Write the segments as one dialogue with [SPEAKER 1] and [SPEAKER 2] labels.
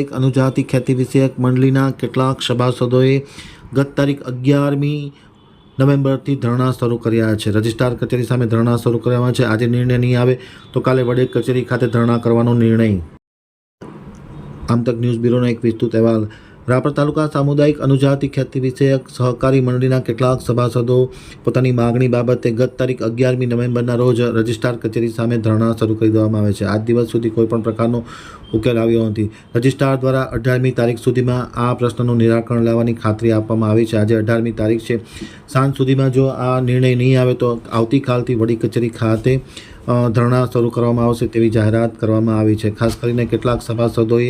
[SPEAKER 1] એક અનુજાતિ ખેતી વિષયક મંડળીના કેટલાક સભાસદોએ ગત તારીખ અગિયારમી નવેમ્બરથી ધરણા શરૂ કર્યા છે. રજિસ્ટ્રાર કચેરી સામે ધરણા શરૂ કરવામાં છે. આજે નિર્ણય નહીં આવે તો કાલે વડે કચેરી ખાતે ધરણા કરવાનો નિર્ણય. આમતક ન્યૂઝ બ્યુરોનો એક વિસ્તૃત અહેવાલ રાપર તાલુકા સામુદાયિક અનુજાતિ ખેતી વિષયક સહકારી મંડળીના કેટલાક સભાસદો પોતાની માગણી બાબતે ગત તારીખ અગિયારમી નવેમ્બરના રોજ રજિસ્ટ્રાર કચેરી સામે ધરણા શરૂ કરી દેવામાં આવે છે. આજ દિવસ સુધી કોઈપણ પ્રકારનો ઉકેલ આવ્યો નથી. રજિસ્ટ્રાર દ્વારા અઢારમી તારીખ સુધીમાં આ પ્રશ્નનું નિરાકરણ લાવવાની ખાતરી આપવામાં આવી છે. આજે અઢારમી તારીખ છે. સાંજ સુધીમાં જો આ નિર્ણય નહીં આવે તો આવતીકાલથી વડી કચેરી ખાતે ધરણા શરૂ કરવામાં આવશે તેવી જાહેરાત કરવામાં આવી છે. ખાસ કરીને કેટલાક સભાસદોએ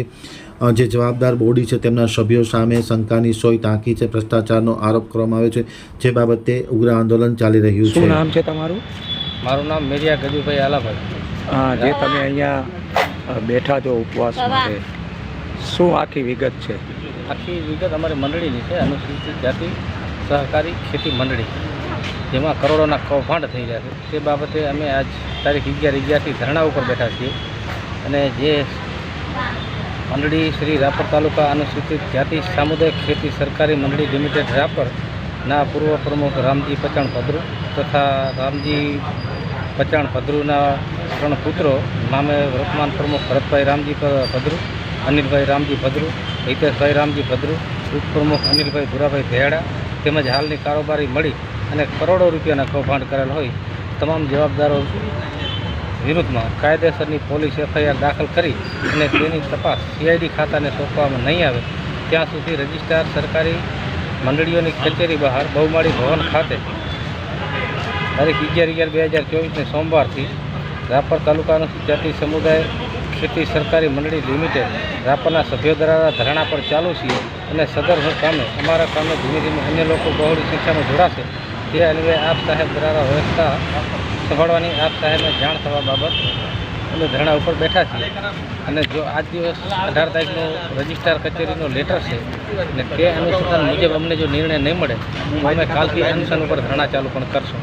[SPEAKER 1] જે જવાબદાર બોડી છે તેમના સભ્યો સામે શંકાની સોય ટાંકી છે ભ્રષ્ટાચારનો આરોપ કરવામાં આવ્યો છે જે બાબતે ઉગ્ર આંદોલન ચાલી રહ્યું
[SPEAKER 2] શું
[SPEAKER 1] છે
[SPEAKER 2] નામ છે તમારું?
[SPEAKER 3] મારું નામ મેરિયા ગજુભાઈ આલાભાઈ.
[SPEAKER 2] હા જે તમે અહીંયા બેઠા છો ઉપવાસ માટે શું આખી વિગત છે?
[SPEAKER 3] આખી વિગત અમારી મંડળીની છે અનુસૂચિત જાતિ સહકારી ખેતી મંડળી. જેમાં કરોડોના કૌભાંડ થઈ રહ્યા છે. તે બાબતે અમે આજ તારીખ અગિયાર અગિયારથી ધરણા ઉપર બેઠા છીએ. અને જે મંડળી શ્રી રાપર તાલુકા અનુસૂચિત જાતિ સામુદાયિક ખેતી સરકારી મંડળી લિમિટેડ રાપરના પૂર્વ પ્રમુખ રામજી પચાણ ભદ્રુ તથા રામજી પચાણ ભદ્રુના ત્રણ પુત્રો નામે વર્તમાન પ્રમુખ ભરતભાઈ રામજી ભદ્રુ, અનિલભાઈ રામજી ભદ્રુ, હિતેશભાઈ રામજી ભદ્રુ, ઉપપ્રમુખ અનિલભાઈ ભુરાભાઈ ભેડા તેમજ હાલની કારોબારી મળી અને કરોડો રૂપિયાના કૌભાંડ કરેલ હોય, તમામ જવાબદારો વિરુદ્ધમાં કાયદેસરની પોલીસ એફઆઈઆર દાખલ કરી અને તેની તપાસ સીઆઈડી ખાતાને સોંપવામાં નહીં આવે, ત્યાં સુધી રજિસ્ટ્રાર સરકારી મંડળીઓની કચેરી બહાર બહુમાળી ભવન ખાતે તારીખ અગિયાર અગિયાર બે હજાર ચોવીસને સોમવારથી રાપર તાલુકાનું જાતિ સમુદાય ખેતી સરકારી મંડળી લિમિટેડ રાપરના સભ્યો દ્વારા ધરણા પર ચાલુ છીએ અને સદર કામે અમારા કામે ધીમે ધીમે અન્ય લોકો બહોળી સંખ્યામાં જોડાશે. તે અન્વયે આપ સાહેબ દ્વારા વ્યવસ્થા સંભાળવાની આપ સાહેબને જાણ થવા બાબત અમે ધરણા ઉપર બેઠા છીએ. અને જો આજ દિવસ અઢાર તારીખનો રજિસ્ટ્રાર કચેરીનો લેટર છે અને તે અનુસંધાન મુજબ અમને જો નિર્ણય નહીં મળે, તો અમે કાલથી અનુસંધાન ઉપર ધરણા ચાલુ પણ કરશું.